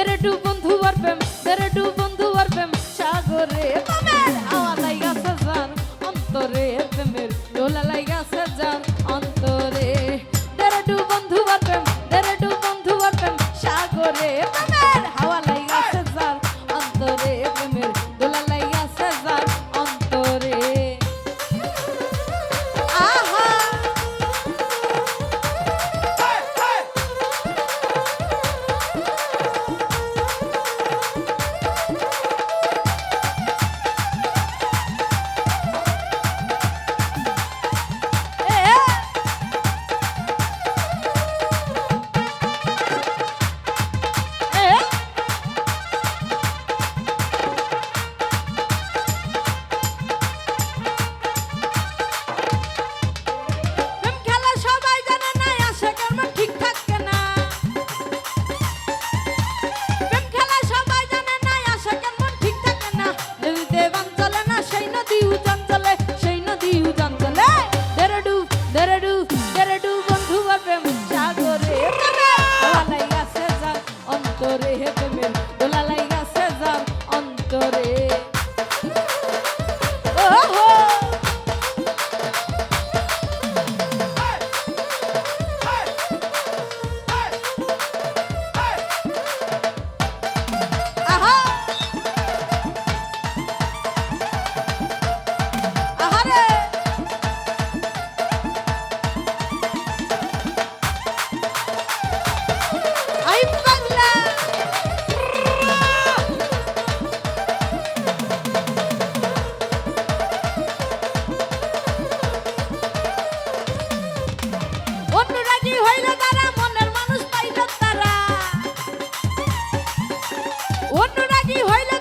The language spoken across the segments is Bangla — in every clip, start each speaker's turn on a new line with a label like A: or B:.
A: তেরে ডু বন্ধু আর প্রেম তেরে ডু বন্ধু আর প্রেম সাগরে তবে অনুরাগী হইলে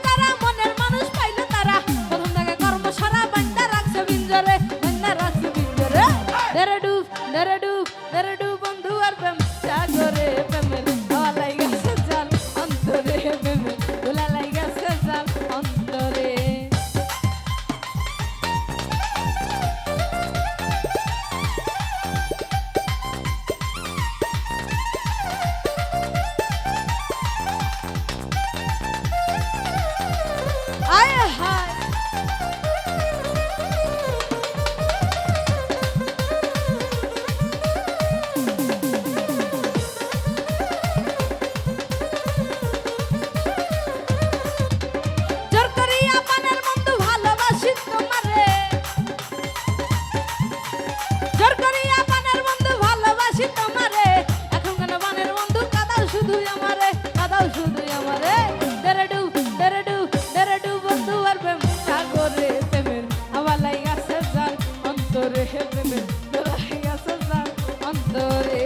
A: শুধু আমারে দেরাডু দেরাডু দেরাডু বন্ধু আর প্রেম সাগরে প্রেমের আমার লাই আছে যার অন্তরে প্রেমের লাই আছে যার অন্তরে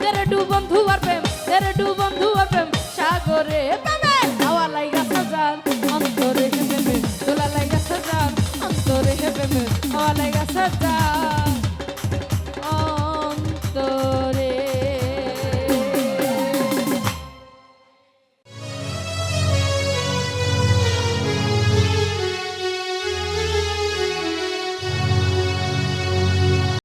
A: দেরাডু বন্ধু আর প্রেম দেরাডু বন্ধু আর প্রেম সাগরে প্রেমের আমার লাই আছে যার অন্তরে প্রেমের তোলা লাই আছে যার অন্তরে প্রেমের আমার লাই আছে যার